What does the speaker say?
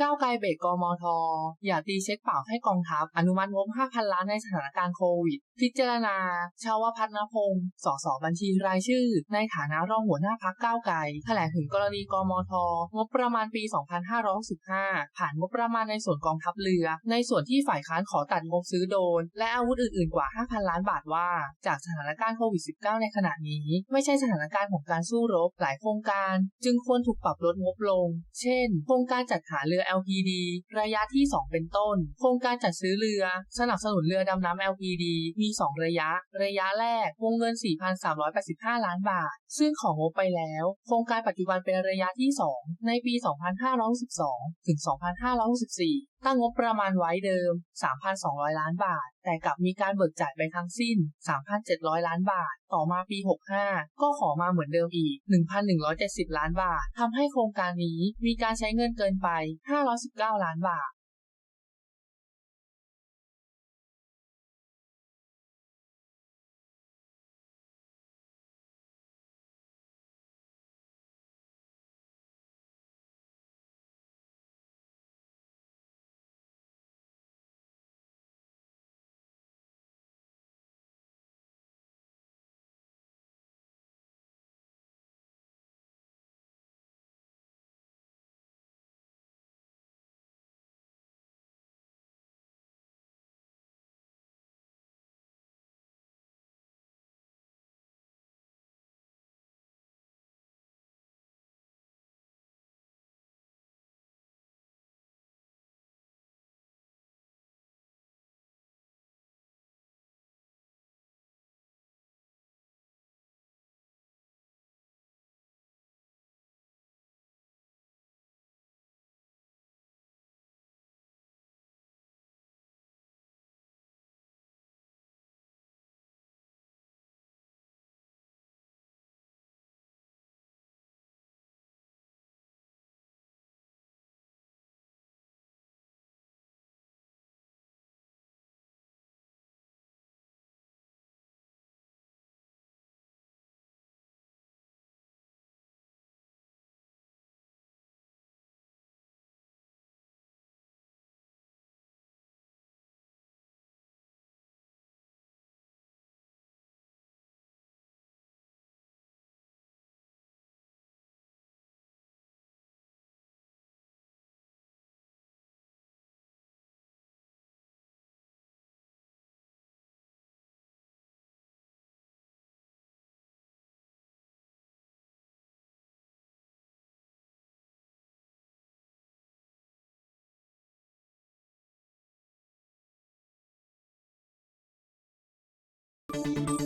ก้าวไกลเบรกกมท อย่าตีเช็คเปล่าให้กองทัพ อนุมัติงบ 5,000 ล้านในสถานการณ์โควิด พิจารณา ชาวพัฒนพงศ์สสบัญชีรายชื่อ ในฐานะรองหัวหน้าพักก้าวไกลแถลงถึงกรณีกมท งบประมาณปี 2565 ผ่านงบประมาณในส่วนกองทัพเรือ ในส่วนที่ฝ่ายค้านขอตัดงบซื้อโดรนและอาวุธอื่นๆกว่า 5,000 ล้านบาทว่า จากสถานการณ์โควิด -19 ในขณะนี้ ไม่ใช่สถานการณ์ของการสู้รบหลายโครงการ จึงควรถูกปรับลดงบลง เช่น โครงการจัดหาเรือ LPD ระยะที่ 2 เป็นต้น โครงการจัดซื้อเรือ สนับสนุนเรือดำน้ำ LPD มี 2 ระยะ ระยะแรก วงเงิน 4,385 ล้านบาท ซึ่งของงบไปแล้ว โครงการปัจจุบันเป็นระยะที่ 2 ในปี 2562ถึง 2564ตั้งงบประมาณไว้เดิม 3,200 ล้านบาทแต่กลับมีการเบิกจ่ายไปทั้งสิ้น 3,700 ล้านบาท ต่อมาปี 65 ก็ขอมาเหมือนเดิมอีก 1,170 ล้านบาททำให้โครงการนี้มีการใช้เงินเกินไป 519 ล้านบาท Thank you